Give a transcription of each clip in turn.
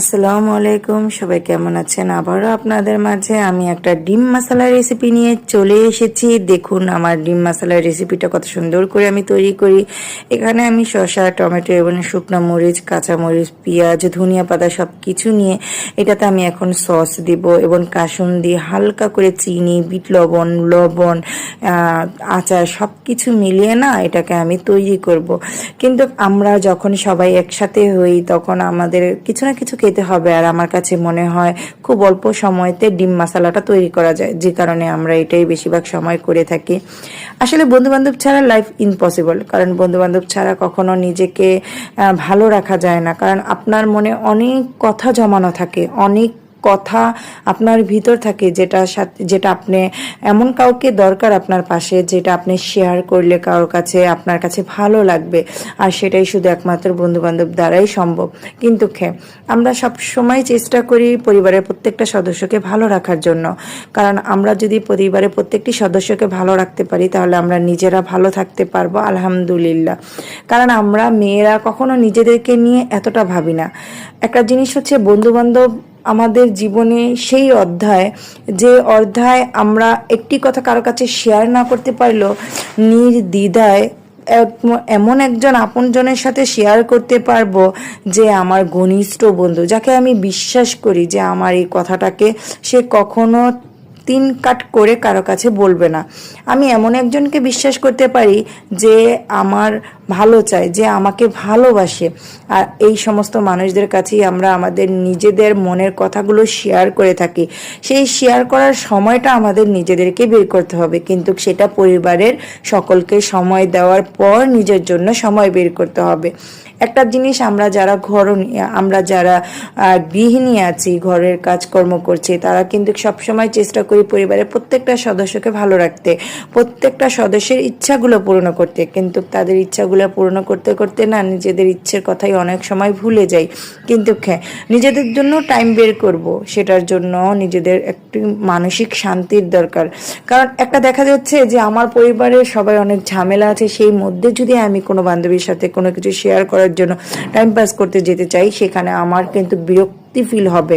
আসসালামু আলাইকুম, সবাই কেমন আছেন? আবারও আপনাদের মাঝে আমি একটা ডিম মশলা রেসিপি নিয়ে চলে এসেছি। দেখুন, আমার ডিম মশলার রেসিপিটা কত সুন্দর করে আমি তৈরি করি। এখানে আমি শসা, টমেটো এবং শুকনো মরিচ, কাঁচা মরিচ, পেঁয়াজ, ধনিয়া পাতা সব কিছু নিয়ে এটাতে আমি এখন সস দিব এবং কাসুন দিয়ে হালকা করে চিনি, বিট লবণ লবণ আচার সব কিছু মিলিয়ে না এটাকে আমি তৈরি করব। কিন্তু আমরা যখন সবাই একসাথে হই, তখন আমাদের কিছু না কিছু খেতে হবে। আর আমার কাছে মনে হয় খুব অল্প সময়তে ডিম মশালাটা তৈরি করা যায়। যে কারণে আমরা এটাই বেশিরভাগ সময় করে থাকি। আসলে বন্ধুবান্ধব ছাড়া লাইফ ইম্পসিবল কারণ বন্ধু বান্ধব ছাড়া কখনো নিজেকে ভালো রাখা যায় না। কারণ আপনার মনে অনেক কথা জমানো থাকে, অনেক কথা আপনার ভিতর থাকে যেটা যেটা আপনি, এমন কাউকে দরকার আপনার পাশে যেটা আপনি শেয়ার করলে কারোর কাছে আপনার কাছে ভালো লাগবে। আর সেটাই শুধু একমাত্র বন্ধু বান্ধব দ্বারাই সম্ভব। কিন্তু খে- আমরা সব সময় চেষ্টা করি পরিবারের প্রত্যেকটা সদস্যকে ভালো রাখার জন্য। কারণ আমরা যদি পরিবারের প্রত্যেকটি সদস্যকে ভালো রাখতে পারি, তাহলে আমরা নিজেরা ভালো থাকতে পারব, আলহামদুলিল্লাহ। কারণ আমরা মেয়েরা কখনো নিজেদেরকে নিয়ে এতটা ভাবি না। একটা জিনিস হচ্ছে বন্ধু বান্ধব আমাদের জীবনে সেই অধ্যায়, যে অধ্যায় আমরা একটি কথা কারও কাছে শেয়ার না করতে পারলেও নির্দ্বিধায় এমন একজন আপনজনের সাথে শেয়ার করতে পারব যে আমার ঘনিষ্ঠ বন্ধু, যাকে আমি বিশ্বাস করি যে আমার এই কথাটাকে সে কখনো তিন কাট করে কারও কাছে বলবে না। আমি এমন একজনকে বিশ্বাস করতে পারি যে আমার ভালো চায়, যে আমাকে ভালোবাসে। আর এই সমস্ত মানুষদের কাছেই আমরা আমাদের নিজেদের মনের কথাগুলো শেয়ার করে থাকি। সেই শেয়ার করার সময়টা আমাদের নিজেদেরকে বের করতে হবে। কিন্তু সেটা পরিবারের সকলকে সময় দেওয়ার পর নিজের জন্য সময় বের করতে হবে। একটা জিনিস আমরা যারা ঘর আমরা যারা গৃহিণী আছি, ঘরের কাজকর্ম করছি, তারা কিন্তু সবসময় চেষ্টা করি পরিবারের প্রত্যেকটা সদস্যকে ভালো রাখতে। প্রত্যেকটা সদস্যের ইচ্ছাগুলো পূরণ করতে। কিন্তু তাদের ইচ্ছাগুলো পূর্ণ করতে করতে না নিজেদের ইচ্ছের কথাই অনেক সময় ভুলে যাই। কিন্তু হ্যাঁ নিজেদের জন্য টাইম বের করব, সেটার জন্য নিজেদের একটি মানসিক শান্তির দরকার। কারণ একটা দেখা যাচ্ছে যে আমার পরিবারের সবাই অনেক ঝামেলা আছে, সেই মধ্যে যদি আমি কোনো বান্ধবীর সাথে কোনো কিছু শেয়ার করার জন্য টাইম পাস করতে যেতে চাই, সেখানে আমার কিন্তু বিরক্তি ফিল হবে,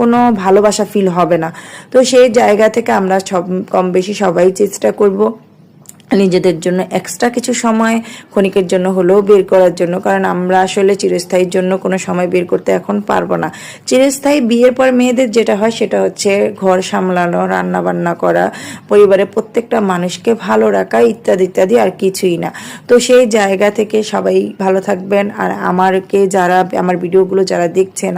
কোনো ভালোবাসা ফিল হবে না। তো সেই জায়গা থেকে আমরা সব কম বেশি সবাই চেষ্টা করব নিজেদের জন্য এক্সট্রা কিছু সময় ক্ষণিকের জন্য হলেও বের করার জন্য। কারণ আমরা আসলে চিরস্থায়ীর জন্য কোনো সময় বের করতে এখন পারব না। চিরস্থায়ী বিয়ের পর মেয়েদের যেটা হয় সেটা হচ্ছে ঘর সামলানো রান্না বান্না করা, পরিবারের প্রত্যেকটা মানুষকে ভালো রাখা ইত্যাদি ইত্যাদি আর কিছুই না। তো সেই জায়গা থেকে সবাই ভালো থাকবেন। আর আমারকে যারা, আমার ভিডিওগুলো যারা দেখছেন